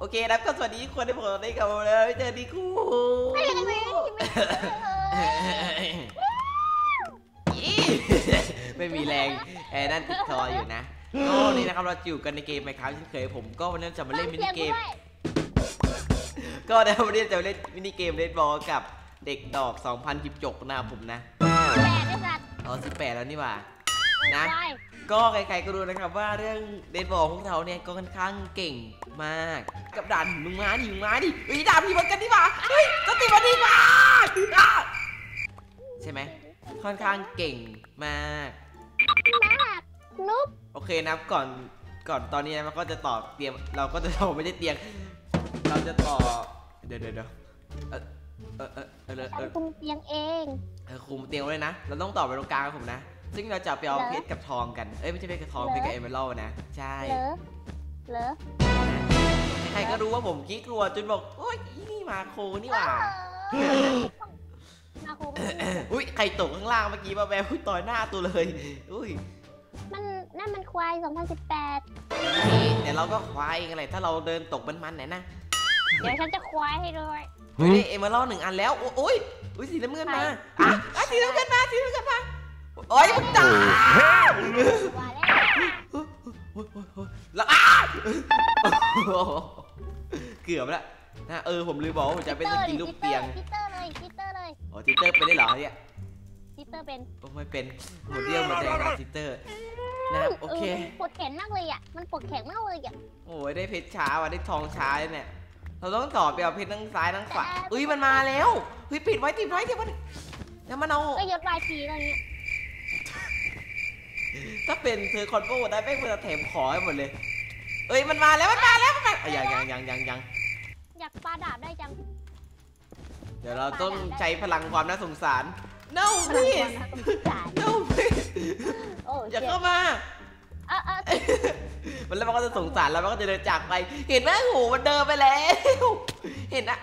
โอเคนะก็สวัสดีคนที่ผมได้กับมาแล้วเจอดีคู่ไม่มีแรงไอ้นั่นติดคออยู่นะก็วันนี้นะครับเราอยู่กันในเกมไมครับเช่นเคยผมก็วันนี้จะมาเล่นมินิเกม ก็ในวันนี้จะเล่นมินิเกมเล่นบอลกับเด็กดอก 2,000จิบจกนะครับผมนะแปดไอ้สัตว์อ๋อ18แล้วนี่ว่า นะ ได้ก็ใครๆก็รู้นะครับว่าเรื่องเดนบอลพวกเราเนี่ยก็ค่อนข้างเก่งมาก กับด่านมึงมาดิมึงมาดิเฮ้ยด่านพี่มันกันดีกว่าเฮ้ยสติมาดีกว่าอะใช่ไหมค่อนข้างเก่งมากมากนุ๊บโอเคนะครับก่อนก่อนตอนนี้นะมันก็จะต่อเตรียมเราก็จะต่อไม่ได้เตียง เราจะต่อเดี๋ยวเดี๋ยวเดี๋ยวเออเออเออเออเออฉัเอนอคุมเตียงเอง เออคุมเตียงไว้เลยนะ เราต้องต่อไปตรงกลางครับผมนะ ซึ่งเราจะไปเอาเหรอเพชรกับทองกัน เอ้ยไม่ใช่เพชรกับทองเหรอเพชรกับเอเมอรัลด์นะ ใช่เหรอเหรอใครๆก็รู้ว่าผมขี้กลัวจนบอกโอ๊ยอีนี่มาโคนี่หว่ามาคุมอุ้ยใครตกข้างล่างเมื่อกี้มาแววอุ้ยต่อยหน้าตัวเลยอุ้ยมันนั่นมันควาย 2018นี่เดี๋ยวเราก็ควายกันเลยถ้าเราเดินตกมันๆไหนอยนะ เดี๋ยวฉันจะควายให้ด้วยเฮ้ยได้เอเมอรัลด์หนึ่งอันแล้วโอ้โอ้ยอุ้ยสีน้ำเงินมาใครอะอะสีน้ำเงินมาสีน้ำเงินมา โอ้ยมึงด่าว่าแล้วโอ้ยโอ้ยโอ้ยแล้วอ้าโอ้โหเกือบแล้วนะเออผมลืมบอกว่าผมจะเป็นสกินลูกเตียงทิเตอร์เลยทิเตอร์เลยอ๋อทิตเตอร์เป็นได้เหรอเนี่ยทิเตอร์เป็นโอ้ไม่เป็นหมดเรี่ยวหมดแรงนะทิตเตอร์นะครับโอเคปวดแขนมากเลยอะมันปวดแขนมากเลยอะโอ้ยได้เพชรช้าว่ะได้ทองช้าเลยเนี่ยเราต้องต่อไปเอาเพชรทั้งซ้ายทั้งขวาอุ้ยมันมาแล้วเฮ้ยปิดไว้ติดไว้เดี๋ยวมันแล้วมันเอาก็ยศวายพีอะไรเงี้ย ถ้าเป็นเธอคอนโบได้แม่งมันจะแถมขอให้หมดเลย เอ้ยมันมาแล้วมันมาแล้วมันมาอะยังยังยังยังยังอยากปาดาบได้จังเดี๋ยวเราต้องใช้พลังความน่าสงสาร no พลัง please ความน่าสงสาร no please โอ้อย่าเจ็บเข้ามา เออเออมันแล้วมันก็จะสงสารแล้วมันก็จะเดินจากไป เห็นไหมโหมันเดินไปแล้ว เห็นนะ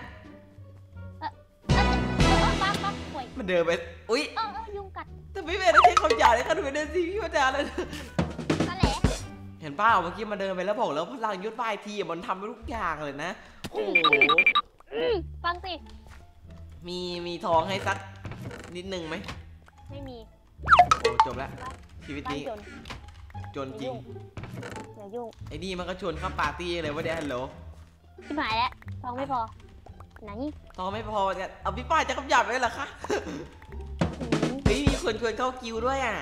เออเออปั๊บปั๊บป่วยมันเดินไป อุ้ย เออเออยุงกัด แต่ไม่เป็นได้ใช้คำหยาบเลยค่ะดูเดินสิพี่มาจาเลยนั่นแหละเห็นเปล่าเมื่อกี้มันเดินไปแล้วบอกแล้วพลังยุทธบายทีอะมันทำได้ทุกอย่างเลยนะ โอ้โหอืมฟังสิ มีมีทองให้สักนิดนึงไหมไม่มีโอ้จบแล้วชีวิตบ้านนี้จนจนจริง อย่ายุ่งไอ้นี่มันก็ชวนเข้าปาร์ตี้เลยว่าเดี๋ยวฮัลโหลชิบหายแล้วทองไม่พอไหน ทองไม่พอเนี่ยเอาพี่ป้ายจะคำหยาบเลยเหรอคะอื มเฮ้ยมีคนชวนเข้ากิวด้วยอะ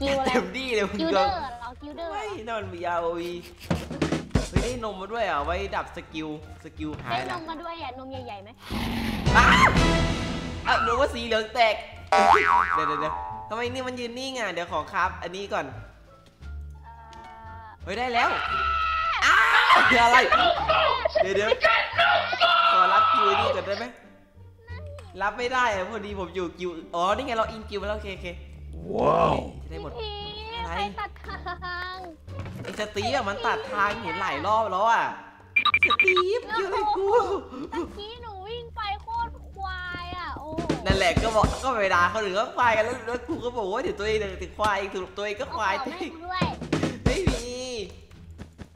กิวอะไรเต็มที่เลยมึงกิลโดเดอนร์เรากิลเดอร์ไม่นอนมียาโอวีเฮ้ยได้นมมาด้วยอะไว้ดับสกิลสกิลหายได้นละมมาด้วยอะนมใหญ่ๆไหมอ้าอะหนูว่าสีเหลืองแตกเดี๋ยวเดี๋ยวเดี๋ยวทำไมนี่มันยืนนิ่งอะเดี๋ยวขอครับ อันนี้ก่อนเอ่อเฮ้ยได้แล้วอ้าวอะไรเดี๋ยวเดี๋ยวขอรับคิวนี่ก่อนได้ไหม รับไม่ได้อะพอดีผมอยู่กิวอ๋อนี่ไงเราอินกิวมาแล้วโอเคโอเคว้าวจะได้หมด พี่อะไร ใครตัดทางไอ้สตีฟอะมันตัดทางเห็นหลายรอบแล้วอะสตีฟอยู่ในกู ตะกี้หนูวิ่งไปโคตรควายอะ โอ้นั่นแหละก็บอกก็ไปด่าเขาหรือก็ควายกันแล้วแล้วกูก็บอกว่าเดี๋ยวตัวเองเนี่ยติดควายถูกตัวเองก็ควายเอจของริแม่งกูด้วยไม่มี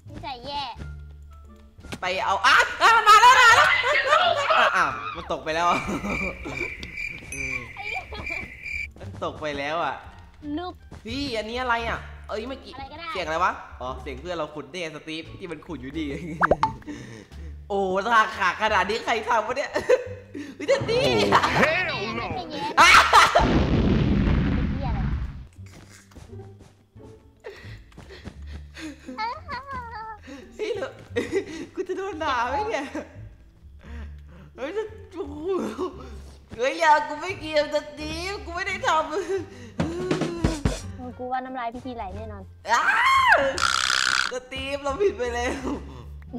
นิสัยแย่ ไปเอาอะอะมันมาแล้วมาแล้วอะอ้าว มันตกไปแล้วอะอืมไอ้เหี้ยมันตกไปแล้วอะนุบ พี่อันนี้อะไรอะ เอ้ยเมื่อกี้อะไรก็ได้ เสียงอะไรวะ อ๋อเสียงเพื่อนเราขุดเนี่ยสตีฟที่มันขุดอยู่ดี โอ้ถ้าขาขนาดนี้ใครทำวะเนี่ยเฮ้ยเด็ดดี Hell ไม่ no! ใช่แย่อะเป็นเหี้ยอะไรเฮ้ยเหรอกูจะโดนด่าไหมเนี่ย ยอย่ากูไม่เกี่ยวสตีฟกูไม่ได้ทำเออกูว่าน้ำลายพี่ทีไหลแน่นอนอ้าสตีฟเราผิดไปแล้ว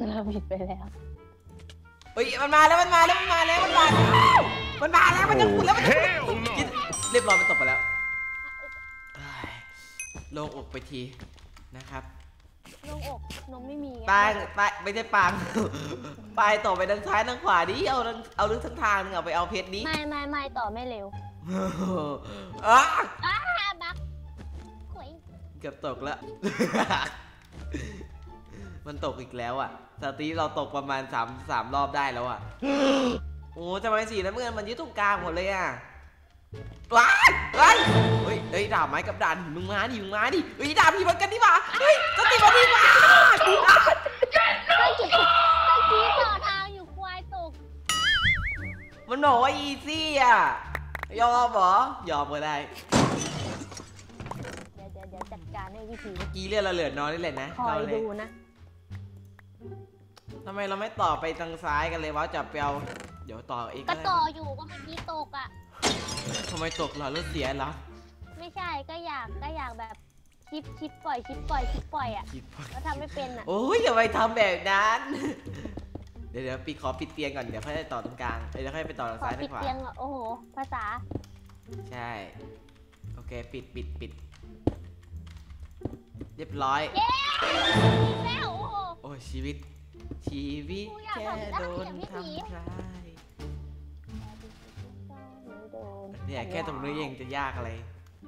เราผิดไปแล้วเฮ้ยมันมาแล้วมันมาแล้วมันมาแล้วมันมาแล้วมันมาแล้วมันจะขุดแล้วมันจะขุด Hell no! เรียบร้อยมันตกไปแล้วเอ้ยโล่งอกไปทีนะครับ ลงอกนมไม่มีไงปางปางไม่ใช่ปางปลายต่อไปทางซ้ายทางขวาดิเอาทางเอาลึกทั้งทางนึงเอาไปเอาเพชรนี้ไม่ไม่ไม่ต่อไม่เร็วอ้าอ้าบักขวยเกือบตกแล้วมันตกอีกแล้วอะสตีเราตกประมาณสามสามรอบได้แล้วอะโอ้ทำไมสีน้ำเงินมันยึดตรงกลางหมดเลยอะ ว้ายว้ายเฮ้ยเฮ้ยดาบไม้กับดานมึงมาดิมึงมาดิเฮ้ยดาบพี่มันกันดิมาเฮ้ยสติมาดิมาเมื่อกี้เมื่อกี้ต่อทางอยู่ควายตกมันบอกว่าอีซี่อะยอมเหรอยอมก็ได้เดี๋ยวเดี๋ยวเดี๋ยวจัดการให้วิธีเมื่อกี้เรียกเราเหลือน้อยนี่แหละนะคอยเราเลยดูนะทำไมเราไม่ต่อไปทางซ้ายกันเลยวะจะไปเอาเดี๋ยวต่อเองก็ก็ได้ต่ออยู่ก็เมื่อกี้ตกอะ ทำไมตกเหรอรถเสียเหรอไม่ใช่ก็อยากก็อยากแบบชิปชิปปล่อยชิปปล่อยชิปปล่อยอะคิดว่าก็ทำไม่เป็นอะโอ้ยอย่าไปทำแบบนั้น เดี๋ยวเดี๋ยวปิดขอปิดเตียงก่อนเดี๋ยวค่อยต่อตรงกลางเอ้ยเดี๋ยวค่อยไปต่อทางขอซ้ายปิทาดงขวาเตียงอะโอ้โหภาษาใช่ โอเคปิดปิดปิด เรียบร้อย เย้แล้วโอ้โห โอ้ยชีวิต ชีวิตกูอยากแค่ทำได้โดนอย่างพี่ทหมีำร้าย เนี่ยแค่ตรงนี้เองจะยากอะไร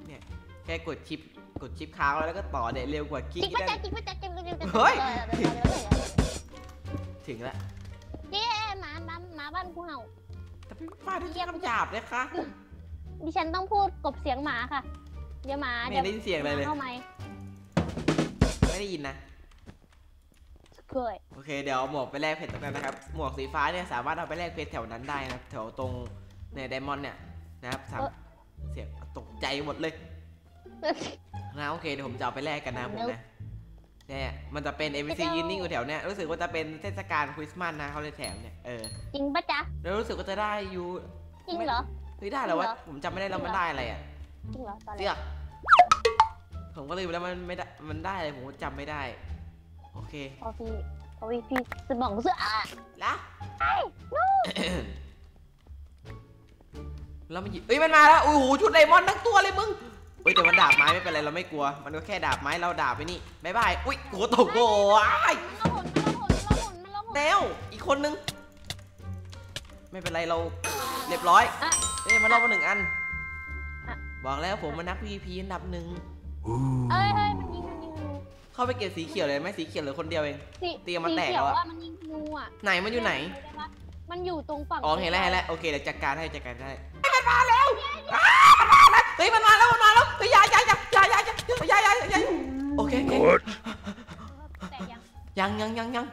เนี่ยแค่กดชิปกดชิปค้างไว้แล้วก็ต่อเนี่ยเร็วกว่าคลิกจิ๊กอีกปะได้จ๊ะจิ๊กปะจ๊ะจิ๊กปะจ๊ะจิ๊กปะจ๊ะเฮ้ยเดี๋วเดี๋ยวเดี๋ยวเดี๋ยวถึงแล้วเจ๊หมาหมาหมาบ้านกูเห่า แต่พี่ฟ้าด้วยคำหยาบเลยค่ะดิฉันต้องพูดกบเสียงหมาค่ะ เดี๋ยวหมาไม่เดี๋ยวได้ยินเสียงอะไรเลย เข้าไหมไม่ได้ยินนะเคยโอเคเดี๋ยวเอาหมวกไปแลกเพชรตรงนั้นนะครับ หมวกสีฟ้าเนี่ยสามารถเอาไปแลกเพชรแถวนั้นได้นะครับแถวตรงในไดมอนด์เนี่ย นะครับสามเสียงตกใจหมดเลยนะโอเคเดี๋ยวผมจะเอาไปแลกกันนะผมนะเนี่ยมันจะเป็น MVC ยืนนิ่งอยู่แถวเนี้ยรู้สึกว่าจะเป็นเทศกาลคริสต์มาสนะเขาเลยแถมเนี่ยเออจริงปะจ๊ะแล้วรู้สึกว่าจะได้อยู่จริงเหรอเฮ้ยได้แล้ววะจริงเหรอผมจำไม่ได้แล้วมันได้อะไรอะจริงเหรอตอนแรเลือกกผมก็ลืมแล้วมันไม่ได้มันได้อะไรผมก็จำไม่ได้ โอเคพอพี่พอพี่พี่สมองเสื้ออะละ แล้วมันหยิบเอ้ยมันมาแล้วโอ้โหชุดไดมอนด์ทั้งตัวเลยมึงเฮ้ยแต่มันดาบไม้ไม่เป็นไรเราไม่กลัว มันก็แค่ดาบไม้เราดาบไปนี่บายบายอุ้ยหัวตกโอ้ยมันละหนมันละหนมันละหนมันละหนแนวอีกคนนึง ไม่เป็นไรเราเรียบร้อยเอ้ยมาลองมาหนึ่งอัน บอกแล้วผมมานัก PVP อันดับหนึ่งเอ้ยเฮ้ยมันยิงมันยิงเข้าไปเก็บสีเขียวเลยไหมสีเขียวเหลือคนเดียวเองเตรียมมาแตกแล้วอะมันยิงงูอะไหนมันอยู่ไหน มันอยู่ตรงฝั่งอ๋อเห็นแล้วเห็นแล้วโอเคเดี๋ยวจัดการให้จัดการให้ มาแล้วเฮ้ยมันมาแล้วมันมาแล้วเฮ้ยยายยายยายยายยายยายยายโอเคโอเคยังยังยังยัง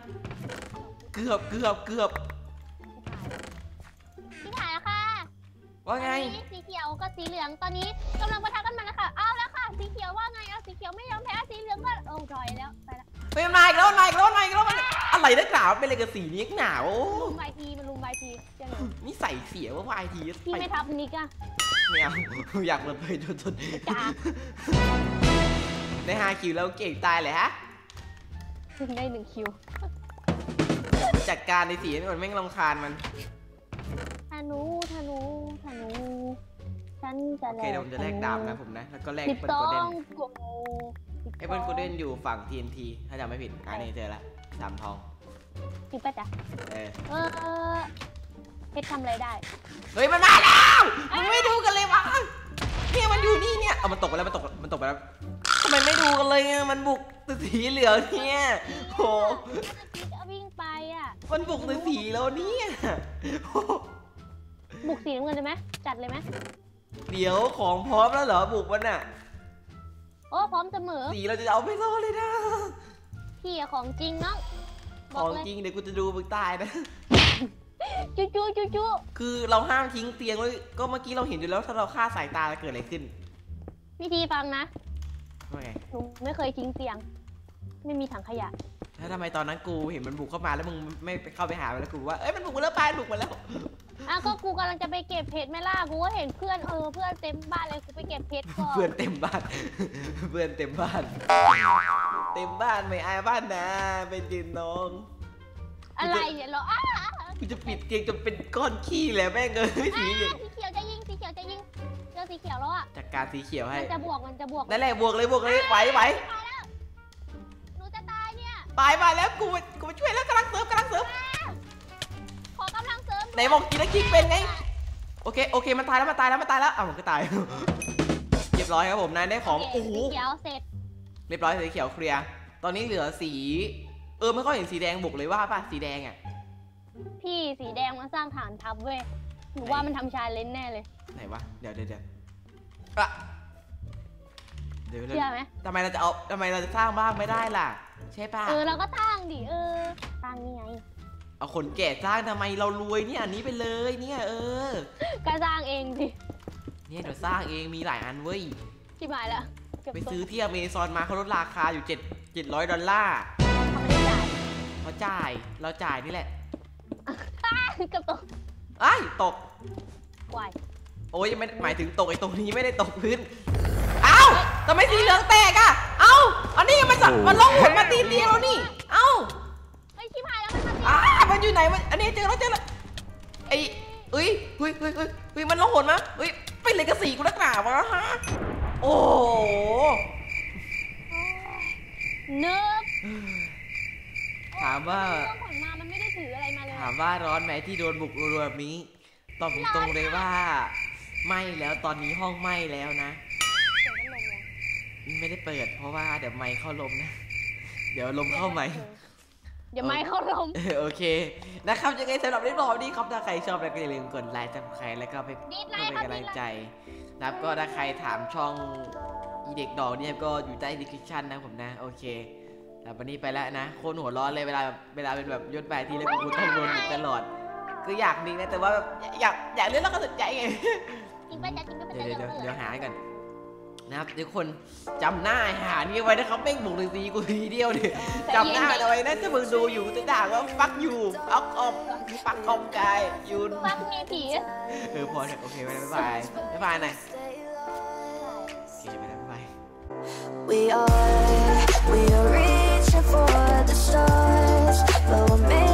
เกือบเกือบเกือบพี่ถ่ายแล้วค่ะว่าไงสีเขียวกับสีเหลืองตอนนี้กำลังประทะกันมาแล้วค่ะเอาแล้วค่ะสีเขียวว่าไงเอาสีเขียวไม่ยอมแพ้สีเหลืองก็โอ้ยถอยแล้วไปแล้วไปมาอีกแล้วมาอีกแล้วมาอีกแล้วอะไรนะกหนาวเป็นอะไรกับสีนี้หนาวไปที นลุมไวทีเจ้าหนูนี่ใส่เสียว่าวายทีพี่ไม่ทับนิกอะไม่เอาอยากเปิดเผยตัวตนจ้าได้ห้าคิวแล้วเก่งตายเลยฮะเพิ่งได้หนึ่งคิว จัดการในสีนี่มันแม่งรำคาญมันธนูธนูธนูฉันจะโอเคเดี๋ยวผมจะแลกดาบนะผมนะ แล้วก็แลกสิบเปิลสอโกลเด้นงโกไอ้เปิลโกลเด้นอยู่ฝั่ง TNT ถ้าจำไม่ผิด อ่านี่เจอละสามทองสิบปะจ๊ะเออ เออเพชรทำอะไรได้ เฮ้ยมันมาแล้วมึงไม่ดูกันเลยวะเนี่ยมันอยู่นี่เนี่ยเอามันตกไปแล้วมันตกมันตกไปแล้วทำไมไม่ดูกันเลยอะมันบุกตึกสีเหลืองเนี่ยโหพี่ก็วิ่งไปอะ มันบุกตึกสีแล้วเนี่ยโหบุกสีน้ำเงินเลยไหมจัดเลยไหมเดี๋ยวของพร้อมแล้วเหรอบุกมันอะโอ้พร้อมเสมอสีเราจะเอาไม่รอดเลยนะพี่อะของจริงเนาะบขออกงเลยจริงเดี๋ยวกูจะดูมึงตายนะ จูจูจูจูคือเราห้ามทิ้งเตียงไว้ก็เมื่อกี้เราเห็นอยู่แล้วถ้าเราฆ่าสายตาจะเกิดอะไรขึ้นวิธีฟังนะว่าไงหนูไม่เคยทิ้งเตียง ไม่มีถังขยะแล้วทำไมตอนนั้นกูเห็นมันบุกเข้ามาแล้วมึงไม่ไปเข้าไปหามันแล้วกูว่าเอ้ยมันบุกมาแล้วไปบุกมาแล้วอะก็กูกำลังจะไปเก็บเพชรไหม่ล่ะกูก็เห็นเพื่อนเออเพื่อนเต็มบ้านเลยกูไปเก็บเพชรก่อนเพื่อนเต็มบ้าน เพื่อนเต็มบ้าน เต็มบ้านไม่อายบ้านนะเป็นยืนน้อง อะไรเนี่ยเหรออ้า กูจะปิดเตียงจนเป็นก้อนขี้แหละแม่งเอ้ยสีเหลืองสีเขียวจะยิง สีเขียวจะยิงเจอสีเขียวแล้วอะ จัดการสีเขียวให้ มันจะบวก มันจะบวกนั่นแหละบวกเลยบวกเลยไหวไหวตายแล้วหนูจะตายเนี่ย ตายมาแล้วกูกูมาช่วยแล้วกำลังเสริมกำลังเสริม ขอกำลังเสริมไหนบอกกินแล้วกินเป็นไง โอเคโอเคมันตายแล้วมันตายแล้วมันตายแล้วอ้าวมันก็ตาย เรียบร้อยครับผมนายได้ของโอ้โหสีเขียวเสร็จ เรียบร้อยสีเขียวเคลียร์ ตอนนี้เหลือสี เออไม่ค่อยเห็นสีแดงบุกเลยว่าป่ะสีแดงอะ พี่สีแดงมันสร้างฐานทัพเว้ยหนูว่ามันทำชาเลนจ์แน่เลย ไหนวะ เดี๋ยวเดี๋ยวเดี๋ยวอะเดี๋ยวเดี๋ยวเชื่อไหม ทำไมเราจะเอาทำไมเราจะสร้างบ้านไม่ได้ล่ะ ใช่ป่ะ เออเราก็ตั้งดิเออตั้งนี่ไง เอาคนแก่สร้างทำไมเรารวยเนี่ยอันนี้ไปเลยเนี่ยเออ ก็สร้างเองดิเนี่ยเดี๋ยวสร้างเองมีหลายอันเว้ยชิบหายแล้วเก็บไปตัวซื้อที่อเมซอนมาเขาลดราคาอยู่7 700ดอลลาร์เขาไม่ได้จ่ายเขาจ่าย เราจ่ายนี่แหละ เก็บตัวไอ้ายตกวายโอ้ยยังไม่หมายถึงตกไอ้ตรงนี้ไม่ได้ตกพื้น เอ้าทำไมสีเหลืองแตกอะ เอ้า อันนี้มันสัมันล่องหนมาตีเดียวนี่ เอ้าเฮ้ยชิบหายแล้วมันมาอ้ามันอยู่ไหนมัน อันนี้เจอแล้วเจอแล้วไอ้เอ้ยเฮ้ยเฮ้ยเฮ้ยเฮ้ยมันล่องหนมาเฮ้ยไปเลยกระสีกูนักหนาวะฮะ โอ้โหเนิร์ฟถามว่า เรื่องผลมามันไม่ได้ถืออะไรมาเลยถามว่าร้อนไหมที่โดนบุกรัวๆแบบนี้ตอบตรงๆเลยว่าไหม้แล้วตอนนี้ห้องไหม้แล้วนะเสียงพัดลมเลยไม่ได้เปิด เพราะว่าเดี๋ยวไมค์เข้าลมนะ เดี๋ยวลมเข้าไมค์เดี๋ยวไม้เข้าลมเออโอเค นะครับยังไงสำหรับเรื่องราวนี้ครับถ้าใครชอบแล้วก็อย่าลืมกดไลค์จับใครแล้วก็ไปดีดไลเพื่อค์เป็นครับกำลัดีงดไลค์ใจนะครับก็ถ้าใครถามช่องอีเด็กดอกเนี่ยก็อยู่ใต้ดีคริปชันนะผมนะ โอเค แต่วันนี้ไปแล้วนะโคนหัวร้อนเลยเวลาเวลาเป็นแบบยศแบบทีแล้วกูต้องโดนบุกตลอดก็อยากดีนะแต่ว่าแบบอยากอยากเล่นแล้วก็สนใจไงจริงไปจ้ะจริงก็ไปเดี๋ยวจ้ะเดี๋ยวเดี๋เดี๋ยยววหาให้ก่อนนะครับทุกคนจำหน้าไอ้หานี่ไว้นะครับแม่งบุกเลยตีกูทีเดียวดิจำหน้าเอาไว้นะถ้ามึงดูอยู่จะด่าว่าฟักอยู่ฟักออมฟักออมกายยูนฟักมีผีเออพอเถอะโอเคไปแล้วบ๊ายบายบ๊ายบายหน่อยโอเคไปแล้วบ๊ายบาย We are, we are reaching for the stars, but we're